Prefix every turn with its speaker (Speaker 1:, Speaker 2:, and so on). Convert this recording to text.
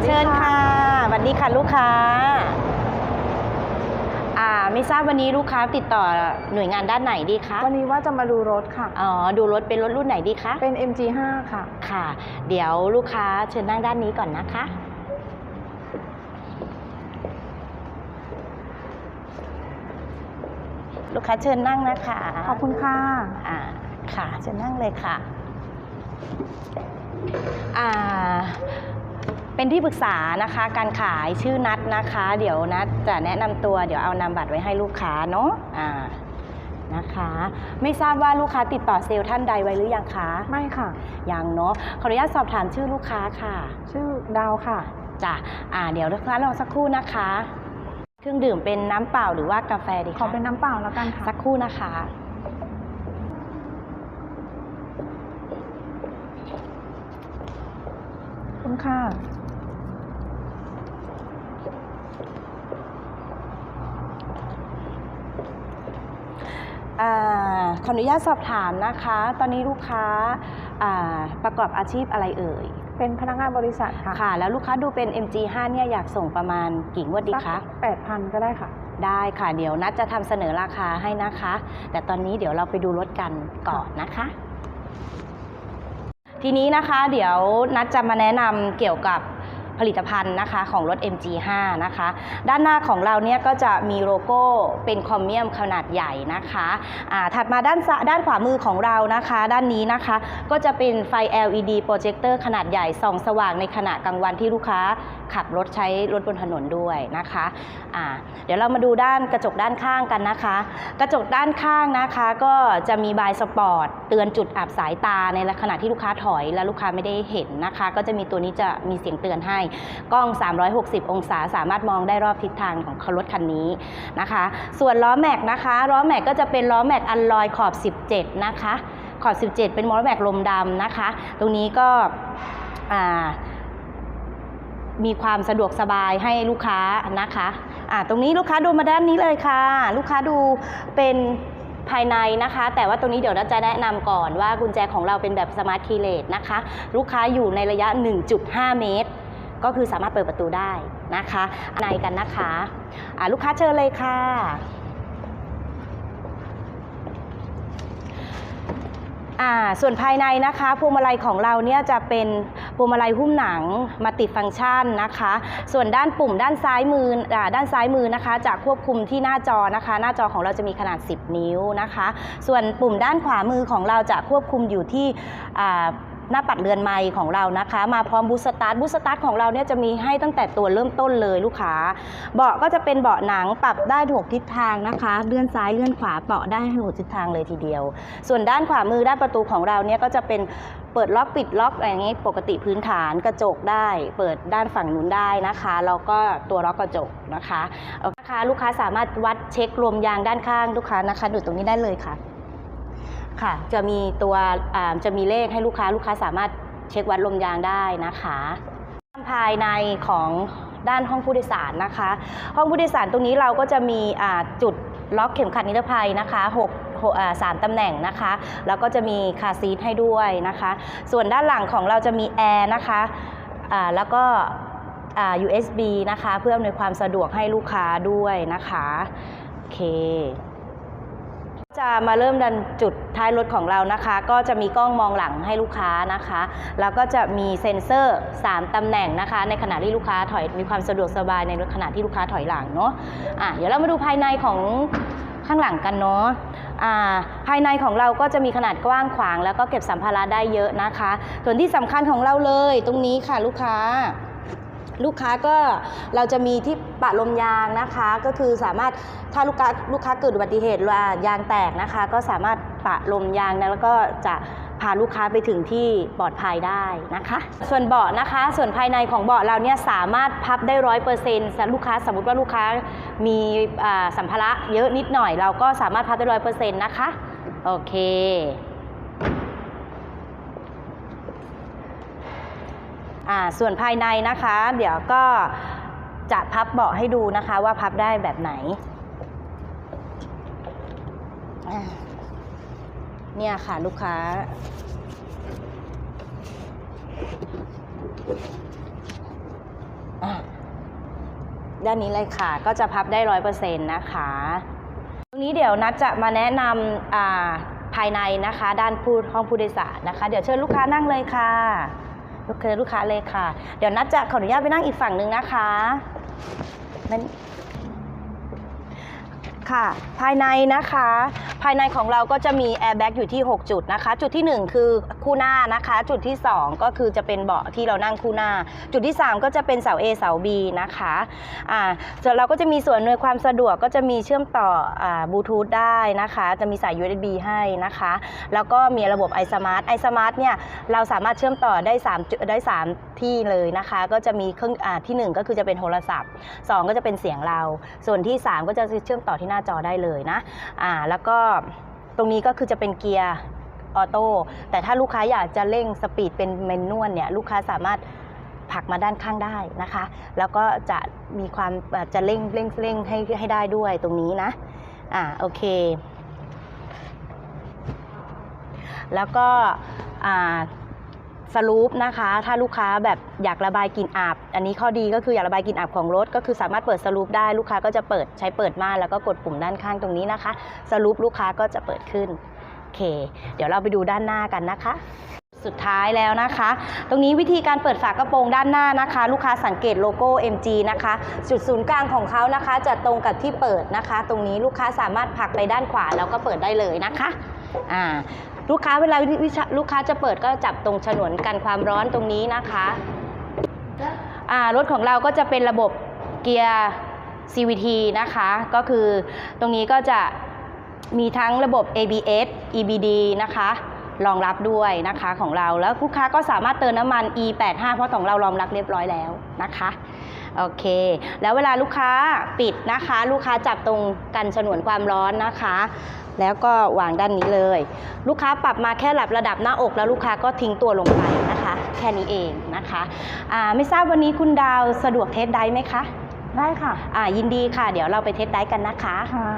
Speaker 1: วัสดี
Speaker 2: เชิญค่ะสวัสดีค่ะลูกค้าอ่าไม่ทราบวันนี้ลูกค้าติดต่อหน่วยงานด้านไหนดีคะ
Speaker 1: วันนี้ว่าจะมาดูรถค่ะ
Speaker 2: อ๋อ ดูรถเป็นรถรุ่นไหนดีคะ
Speaker 1: เป็น MG5 ค่ะ
Speaker 2: ค่ะ เดี๋ยวลูกค้าเชิญนั่งด้านนี้ก่อนนะคะ ลูกค้าเชิญนั่งนะคะ
Speaker 1: ขอบคุณค่ะ
Speaker 2: อ่า ค่ะ เชิญนั่งเลยค่ะ อ่า เป็นที่ปรึกษานะคะการขายชื่อนัดนะคะ เดี๋ยวนัดจะแนะนำตัวเดี๋ยวเอานามบัตรไว้ให้ลูกค้าเนาะอ่านะคะ ไม่ทราบว่าลูกค้าติดต่อเซลล์ท่านใดไว้หรือยังคะ
Speaker 1: ไม่ค่ะ
Speaker 2: ยังเนาะขออนุญาตสอบถามชื่อลูกค้าค่ะ
Speaker 1: ชื่อดาวค่ะ
Speaker 2: จ้ะอ่าเดี๋ยวลูกค้ารอสักครู่นะคะ เครื่องดื่มเป็นน้ำเปล่าหรือว่ากาแฟดี
Speaker 1: ข
Speaker 2: คะ
Speaker 1: อเป็นน้ำเปล่าแล้วกันค่ะ
Speaker 2: สักครู่นะคะ
Speaker 1: ขอบคุณค่ะ
Speaker 2: อ่าข ออนุญาตสอบถามนะคะ ตอนนี้ลูกค้าอ่าประกอบอาชีพอะไรเอ่ย
Speaker 1: เป็นพนักงานบริษัทค่ะ
Speaker 2: ค่ะ แล้วลูกค้าดูเป็น MG5 เนี่ยอยากส่งประมาณกี่งวดดีคะ
Speaker 1: แปดพันก็ได้ค่ะ
Speaker 2: ได้ค่ะ เดี๋ยวนัดจะทำเสนอราคาให้นะคะ แต่ตอนนี้เดี๋ยวเราไปดูรถกันก่อนนะคะ ทีนี้นะคะเดี๋ยวนัดจะมาแนะนำเกี่ยวกับ ผลิตภัณฑ์นะคะของรถ MG5 นะคะ ด้านหน้าของเราเนี่ยก็จะมีโลโก้เป็นคอมเมียมขนาดใหญ่นะคะอ่าถัดมาด้านด้านขวามือของเรานะคะ ด้านนี้นะคะ ก็จะเป็นไฟ LED โปรเจคเตอร์ขนาดใหญ่ส่องสว่างในขณะกลางวันที่ลูกค้าขับรถใช้รถบนถนนด้วยนะคะอ่าเดี๋ยวเรามาดูด้านกระจกด้านข้างกันนะคะ กระจกด้านข้างนะคะก็จะมีบายสปอร์ตเตือนจุดอับสายตาในขณะที่ลูกค้าถอยและลูกค้าไม่ได้เห็นนะคะ ก็จะมีตัวนี้จะมีเสียงเตือนให้กล้อง 360 องศาสามารถมองได้รอบทิศทางของรถคันนี้นะคะ ส่วนล้อแม็กนะคะล้อแม็กก็จะเป็นล้อแม็กอันลอยขอบ 17 นะคะขอบ 17 เป็นล้อแม็กลมดำนะคะ ตรงนี้ก็มีความสะดวกสบายให้ลูกค้านะคะตรงนี้ลูกค้าดูมาด้านนี้เลยค่ะ ลูกค้าดูเป็นภายในนะคะ แต่ว่าตรงนี้เดี๋ยวเราจะแนะนำก่อนว่ากุญแจของเราเป็นแบบสมาร์ทคีเลสนะคะ ลูกค้าอยู่ในระยะ 1.5 เมตร ก็คือสามารถเปิดประตูได้นะคะในกันนะคะลูกค้าเชิญเลยค่ะส่วนภายในนะคะพวงมาลัยของเราเนี่ยจะเป็นพวงมาลัยหุ้มหนังมาติดฟังก์ชันนะคะ ส่วนด้านปุ่มด้านซ้ายมืออด้านซ้ายมือนะคะ จะควบคุมที่หน้าจอนะคะ หน้าจอของเราจะมีขนาด 10 นิ้วนะคะ ส่วนปุ่มด้านขวามือของเราจะควบคุมอยู่ที่ หน้าปัดเรือนไม้ของเรานะคะ มาพร้อมบูสตาร์ทบูสตาร์ทของเราเนี่ยจะมีให้ตั้งแต่ตัวเริ่มต้นเลยลูกค้า เบาะก็จะเป็นเบาะหนังปรับได้ถูกทิศทางนะคะเลื่อนซ้ายเลื่อนขวาเบาะได้ถูกทิศทางเลยทีเดียว ส่วนด้านขวามือด้านประตูของเราเนี่ยก็จะเป็นเปิดล็อกปิดล็อกอะไรอย่างนี้ปกติพื้นฐานกระจกได้ เปิดด้านฝั่งนู้นได้นะคะแล้วก็ตัวล็อกกระจกนะคะนะคะ ลูกค้าสามารถวัดเช็คลมยางด้านข้างลูกค้านะคะดูตรงนี้ได้เลยค่ะ ค่ะ จะมีตัวจะมีเลขให้ลูกค้าลูกค้าสามารถเช็ควัดลมยางได้นะคะภายในของด้านห้องผู้โดยสารนะคะ ห้องผู้โดยสารตรงนี้เราก็จะมีจุดล็อกเข็มขัดนิรภัยนะคะ6หกสามตำแหน่งนะคะ แล้วก็จะมีคาร์ซีทให้ด้วยนะคะ ส่วนด้านหลังของเราจะมีแอร์นะคะแล้วก็ USB นะคะ เพื่ออำนวยความสะดวกให้ลูกค้าด้วยนะคะ โอเค จะมาเริ่มดันจุดท้ายรถของเรานะคะ ก็จะมีกล้องมองหลังให้ลูกค้านะคะ แล้วก็จะมีเซ็นเซอร์ 3 ตำแหน่งนะคะ ในขณะที่ลูกค้าถอยมีความสะดวกสบายในขณะที่ลูกค้าถอยหลังเนาะอะเดี๋ยวเรามาดูภายในของข้างหลังกันเนาะอ่าภายในของเราก็จะมีขนาดกว้างขวาง แล้วก็เก็บสัมภาระได้เยอะนะคะ ส่วนที่สำคัญของเราเลย ตรงนี้ค่ะลูกค้า ลูกค้าก็เราจะมีที่ปะลมยางนะคะ ก็คือสามารถถ้าลูกค้าลูกค้าเกิดอุบัติเหตุว่ายางแตกนะคะ ก็สามารถปะลมยางนะแล้วก็จะพาลูกค้าไปถึงที่ปลอดภัยได้นะคะ ส่วนเบาะนะคะ ส่วนภายในของเบาะเราเนี่ยสามารถพับได้ร้อยเปอร์เซ็นต์ลูกค้าสมมติว่าลูกค้ามีอ่าสัมภาระเยอะนิดหน่อย เราก็สามารถพับได้ร้อยเปอร์เซ็นต์นะคะ โอเค อ่า ส่วนภายในนะคะ เดี๋ยวก็จะพับเบาะให้ดูนะคะว่าพับได้แบบไหน เนี่ยค่ะลูกค้า ด้านนี้เลยค่ะ ก็จะพับได้ร้อยเปอร์เซ็นต์นะคะ ตรงนี้เดี๋ยวนัดจะมาแนะนำภายในนะคะ ด้านผู้ห้องผู้โดยสารนะคะ เดี๋ยวเชิญลูกค้านั่งเลยค่ะ ลูกเชิญลูกค้าเลยค่ะ เดี๋ยวนัดจะขออนุญาตไปนั่งอีกฝั่งหนึ่งนะคะนั่น ค่ะ ภายในนะคะ ภายในของเราก็จะมีแอร์แบ็กอยู่ที่ 6 จุดนะคะ จุดที่ 1 คือคู่หน้านะคะ จุดที่ 2 ก็คือจะเป็นเบาะที่เรานั่งคู่หน้า จุดที่ 3 ก็จะเป็นเสา A เสา B นะคะอ่าส่วนเราก็จะมีส่วนอำนวยความสะดวกก็จะมีเชื่อมต่ออ่าบลูทูธได้นะคะ จะมีสาย USB ให้นะคะ แล้วก็มีระบบ iSmart iSmart เนี่ยเราสามารถเชื่อมต่อได้3จุดได้ 3 ที่เลยนะคะ ก็จะมีเครื่องอ่าที่ 1 ก็คือจะเป็นโทรศัพท์ 2 ก็จะเป็นเสียงเรา ส่วนที่ 3 ก็จะเชื่อมต่อที่หน้าจอได้เลยนะอ่าแล้วก็ตรงนี้ก็คือจะเป็นเกียร์ออโต้แต่ถ้าลูกค้าอยากจะเร่งสปีดเป็นแมนนวลเนี่ยลูกค้าสามารถผลักมาด้านข้างได้นะคะ แล้วก็จะมีความจะเร่งเร่งเร่งให้ให้ได้ด้วยตรงนี้นะอ่าโอเค แล้วก็อ่า สรูปนะคะ ถ้าลูกค้าแบบอยากระบายกลิ่นอับอันนี้ข้อดีก็คืออยากระบายกลิ่นอับของรถ ก็คือสามารถเปิดสรูปได้ลูกค้าก็จะเปิดใช้เปิดม่านแล้วก็กดปุ่มด้านข้างตรงนี้นะคะ สรูปลูกค้าก็จะเปิดขึ้นโอเค เดี๋ยวเราไปดูด้านหน้ากันนะคะสุดท้ายแล้วนะคะ ตรงนี้วิธีการเปิดฝากระโปรงด้านหน้านะคะ ลูกค้าสังเกตโลโก้ MG นะคะ จุดศูนย์กลางของเขานะคะ จะตรงกับที่เปิดนะคะ ตรงนี้ลูกค้าสามารถผลักไปด้านขวาแล้วก็เปิดได้เลยนะคะอ่า ลูกค้าเวลาวลูกค้าจะเปิดก็จับตรงฉนวนกันความร้อนตรงนี้นะคะอ่ารถของเราก็จะเป็นระบบเกียร์ CVT นะคะ ก็คือตรงนี้ก็จะมีทั้งระบบ ABS EBD นะคะรองรับด้วยนะคะของเราแล้วลูกค้าก็สามารถเติมน้ำมัน E85 เพราะของเรารองรับเรียบร้อยแล้วนะคะโอเค แล้วเวลาลูกค้าปิดนะคะ ลูกค้าจับตรงกันฉนวนความร้อนนะคะ แล้วก็วางด้านนี้เลย ลูกค้าปรับมาแค่ระดับระดับหน้าอก แล้วลูกค้าก็ทิ้งตัวลงไปนะคะ แค่นี้เองนะคะอ่าไม่ทราบวันนี้คุณดาวสะดวกเทสได้ไหมคะ
Speaker 1: ได้ค่ะ
Speaker 2: อ่ายินดีค่ะ เดี๋ยวเราไปเทสได้กันนะคะ
Speaker 1: ค่ะ